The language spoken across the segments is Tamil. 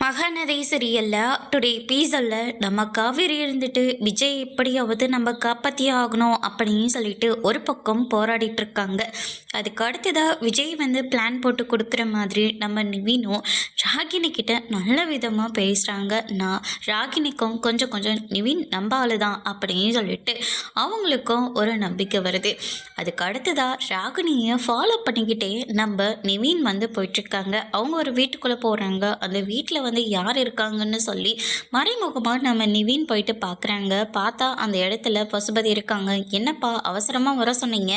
மகாநதி சரியில்லை டுடே பீசல்ல நம்ம காவேரி இருந்துட்டு விஜய் எப்படியாவது நம்ம காப்பாற்றியே ஆகணும் அப்படின்னு சொல்லிட்டு ஒரு பக்கம் போராடிட்டு இருக்காங்க அதுக்கு அடுத்ததாக விஜய் வந்து பிளான் போட்டு கொடுக்குற மாதிரி நம்ம நிவினும் ராகினி கிட்ட நல்ல விதமாக பேசுகிறாங்க நான் ராகினிக்கும் கொஞ்சம் கொஞ்சம் நிவின் நம்ம ஆளு தான் அப்படின்னு சொல்லிட்டு அவங்களுக்கும் ஒரு நம்பிக்கை வருது. அதுக்கு அடுத்ததாக ராகினியை ஃபாலோ பண்ணிக்கிட்டே நம்ம நிவின் வந்து போயிட்டுருக்காங்க. அவங்க ஒரு வீட்டுக்குள்ளே போகிறாங்க அந்த வீட்டில் வந்து யார் இருக்காங்கன்னு சொல்லி மறைமுகமாக நம்ம நிவின் போயிட்டு பார்க்குறாங்க பார்த்தா அந்த இடத்துல பசுபதி இருக்காங்க. என்னப்பா அவசரமாக வர சொன்னீங்க?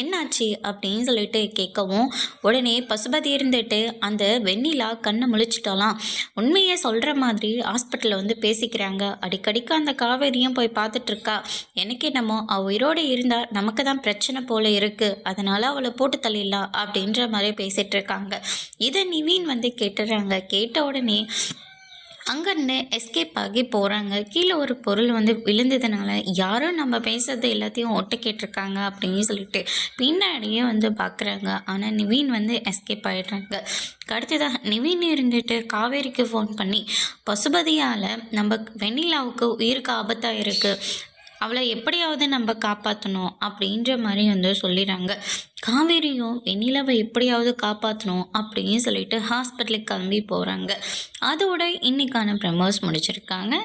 என்னாச்சு? அப்படின்னு சொல்லிட்டு கேட்கவும் உடனே பசுபதி இருந்துட்டு அந்த வெண்ணிலா கண்ணை முழிச்சிட்டாலாம் உண்மையை சொல்கிற மாதிரி ஹாஸ்பிட்டலில் வந்து பேசிக்கிறாங்க. அடிக்கடிக்கு அந்த காவேரியும் போய் பார்த்துட்ருக்கா. எனக்கு என்னமோ அவள் உயிரோடு இருந்தால் நமக்கு தான் பிரச்சனை போல இருக்குது அதனால் அவளை போட்டு தள்ளிடலாம் அப்படின்ற மாதிரி பேசிகிட்டு இருக்காங்க இதை நிவீன் வந்து கேட்டுறாங்க. கேட்ட உடனே அங்கேருந்து எஸ்கேப் ஆகி போகிறாங்க கீழே ஒரு பொருள் வந்து விழுந்ததுனால யாரும் நம்ம பேசுறது எல்லாத்தையும் ஒட்டு கேட்டிருக்காங்க அப்படின்னு சொல்லிட்டு பின்னாடியே வந்து பார்க்குறாங்க ஆனால் நிவீன் வந்து எஸ்கேப் ஆகிடுறாங்க அடுத்ததாக நிவீன் இருந்துட்டு காவேரிக்கு ஃபோன் பண்ணி பசுபதியால் நம்ம வெண்ணிலாவுக்கு உயிருக்கு ஆபத்தாக இருக்குது அவளை எப்படியாவது நம்ம காப்பாற்றணும் அப்படின்ற மாதிரி வந்து சொல்லிடுறாங்க. காவேரியும் வெண்ணிலாவை எப்படியாவது காப்பாற்றணும் அப்படின்னு சொல்லிட்டு ஹாஸ்பிட்டலுக்கு கிளம்பி போகிறாங்க அதோட இன்னைக்கான ப்ரமோஸ் முடிச்சிருக்காங்க.